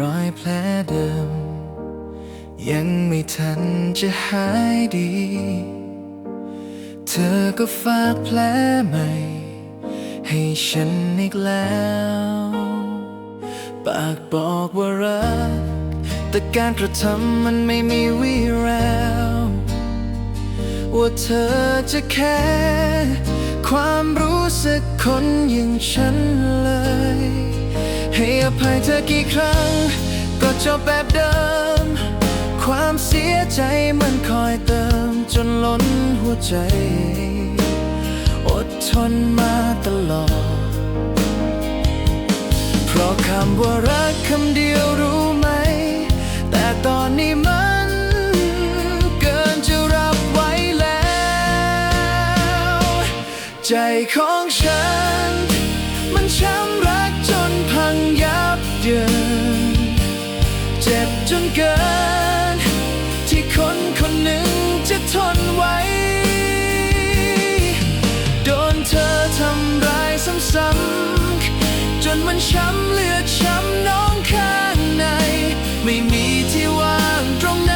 รอยแผลเดิม ยังไม่ทันจะหายดี เธอก็ฝากแผลใหม่ ให้ฉันอีกแล้ว ปากบอกว่ารัก แต่การกระทำมันไม่มีวี่แววว่าเธอจะแค่ความรู้สึกคนอย่างฉันเลย ภัยเธอกี่ครั้ง ก็จบแบบเดิม ความเสียใจมันคอยเติม จนล้นหัวใจ อดทนมาตลอด เพราะคำว่ารักคำเดียวรู้ไหม แต่ตอนนี้มันเกินจะรับไว้แล้วใจของฉัน มันช้ำรักจนพังย จนเกิน ที่คนคนหนึ่งจะทนไว้โดนเธอทำร้ายซ้ำๆ จนมันช้ำเลือดช้ำน้องข้างใน ไม่มีที่ว่างตรงไหน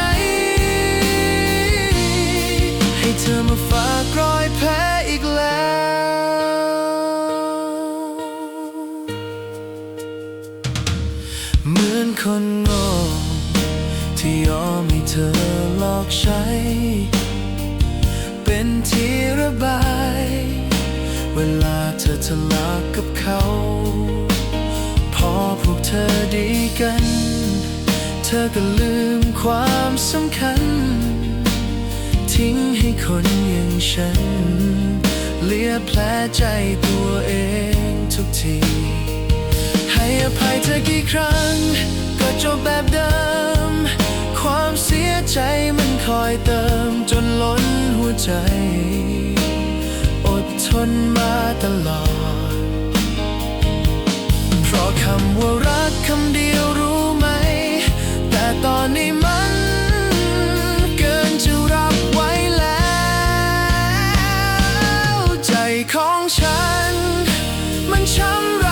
ให้เธอมาฝากรอยแผลอีกแล้ว เหมือนคนโง่ ที่ยอมให้เธอหลอกใช้ เป็นที่ระบาย เวลาเธอทะเลาะกับเขา พอพวกเธอดีกัน เธอก็ลืมความสำคัญ ทิ้งให้คนอย่างฉัน เลียแผลใจตัวเองทุกทีให้อภัยเธอกี่ครั้ง ก็จบแบบเดิม ใจมันคอยเติมจนล้นหัวใจ อดทนมาตลอด เพราะคำว่ารักคำเดียวรู้ไหม แต่ตอนนี้มันเกินจะรับไว้แล้ว ใจของฉัน มันช้ำ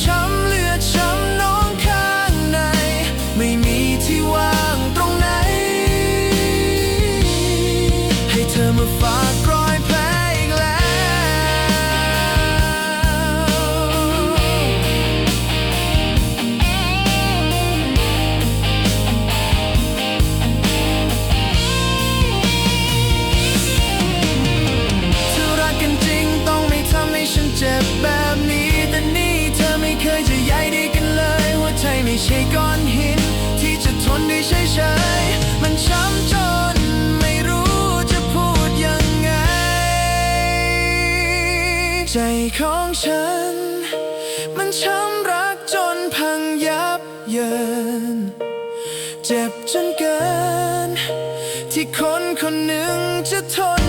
ช้ำเลือดช้ำน้องข้างใน ไม่มีที่ว่างตรงไหน ให้เธอมาฝากรอยแผลอีก ของฉัน มันช้ำรักจนพังยับเยิน เจ็บจนเกิน ที่คนคนหนึ่งจะทน